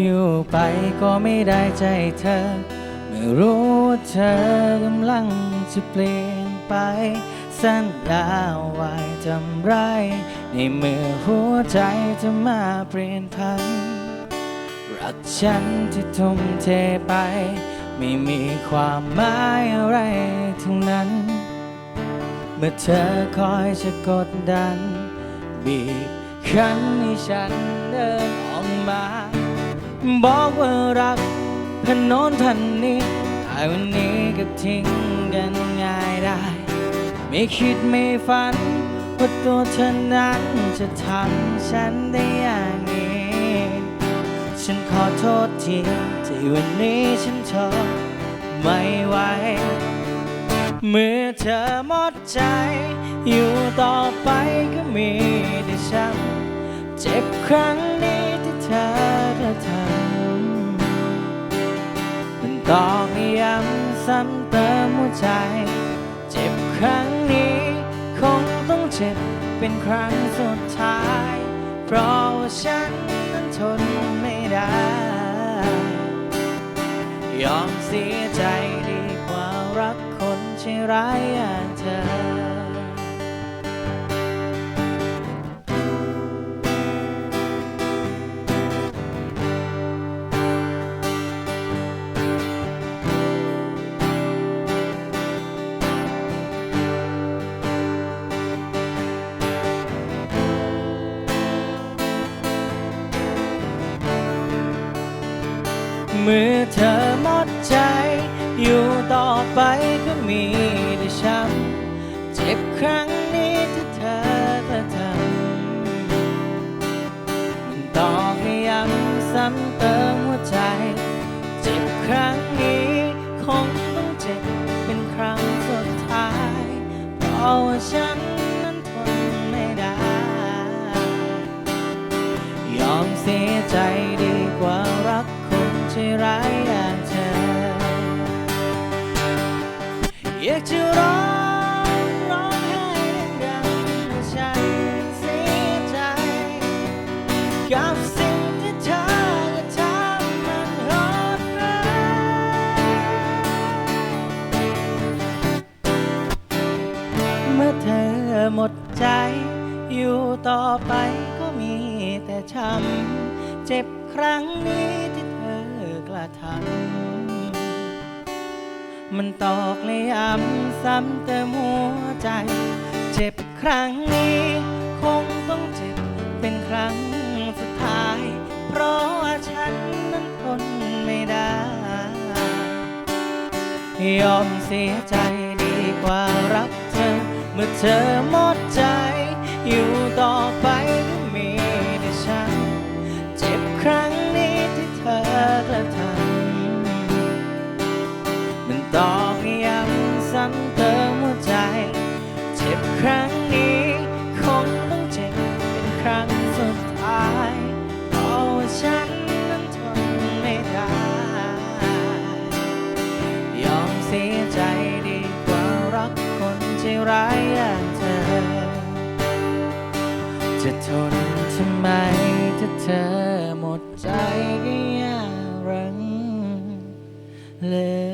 อยู่ไปก็ไม่ได้ใจเธอ ไม่รู้เธอกำลังจะเปลี่ยนไป สัญญาไว้จำไร ในเมื่อหัวใจจะมาเปลี่ยนพันรักฉันที่ทุ่มเทไป ไม่มีความหมายอะไรทั้งนั้น เมื่อเธอคอยจะกดดัน บีบคั้นให้ฉันเดินออกมา บอกว่ารักพันโน้นพันนี้แต่วันนี้ก็ทิ้งกันง่ายได้ ไม่คิดไม่ฝัน ว่าตัวเธอนั้นจะทำฉันได้อย่างนี้ ฉันขอโทษทีที่วันนี้ฉันทนไม่ไหวเมื่อเธอหมดใจ อยู่ต่อไปก็มีแต่ช้ำเจ็บครั้งนี้ ต้องย้ำซ้ำเติมหัวใจ เจ็บครั้งนี้ คงต้องเจ็บเป็นครั้งสุดท้าย เพราะว่าฉันนั้นทนไม่ได้ ยอมเสียใจดีกว่ารักคนใช่ร้ายอย่างเธอ เมื่อเธอหมดใจ อยู่ต่อไปก็มีแต่ช้ำเจ็บครั้งนี้ที่เธอเธอทำมันตอกย้ำซ้ำเติมหัวใจ เจ็บครั้งนี้คงต้องเจ็บเป็นครั้งสุดท้าย เพราะว่าฉันนั้นทนไม่ได้ ยอมเสียใจายอย่างเธอ อยากจะร้องร้องไห้ดังๆว่าฉันเสียใจ กับสิ่งที่เธอกระทำมันโหดร้ายเมื่อเธอหมดใจ อยู่ต่อไปก็มีแต่ช้ำเจ็บครั้งนี้ที่ ทำมันตอกเลยย้ำซ้ำเติมหัวใจ เจ็บครั้งนี้ คงต้องเจ็บเป็นครั้งสุดท้าย เพราะว่าฉันนั้นทนไม่ได้ ยอมเสียใจดีกว่ารักเธอ เมื่อเธอหมดใจอยู่ จ็บครั้งนี้คงต้องเจ็บเป็นครั้งสุดท้ายเพราะว่าฉันนั้นทนไม่ได้ ยอมเสียใจดีกว่ารักคนใจร้ายอย่างเธอ จะทนทำไมถ้าเธอหมดใจก็อย่ารังเลย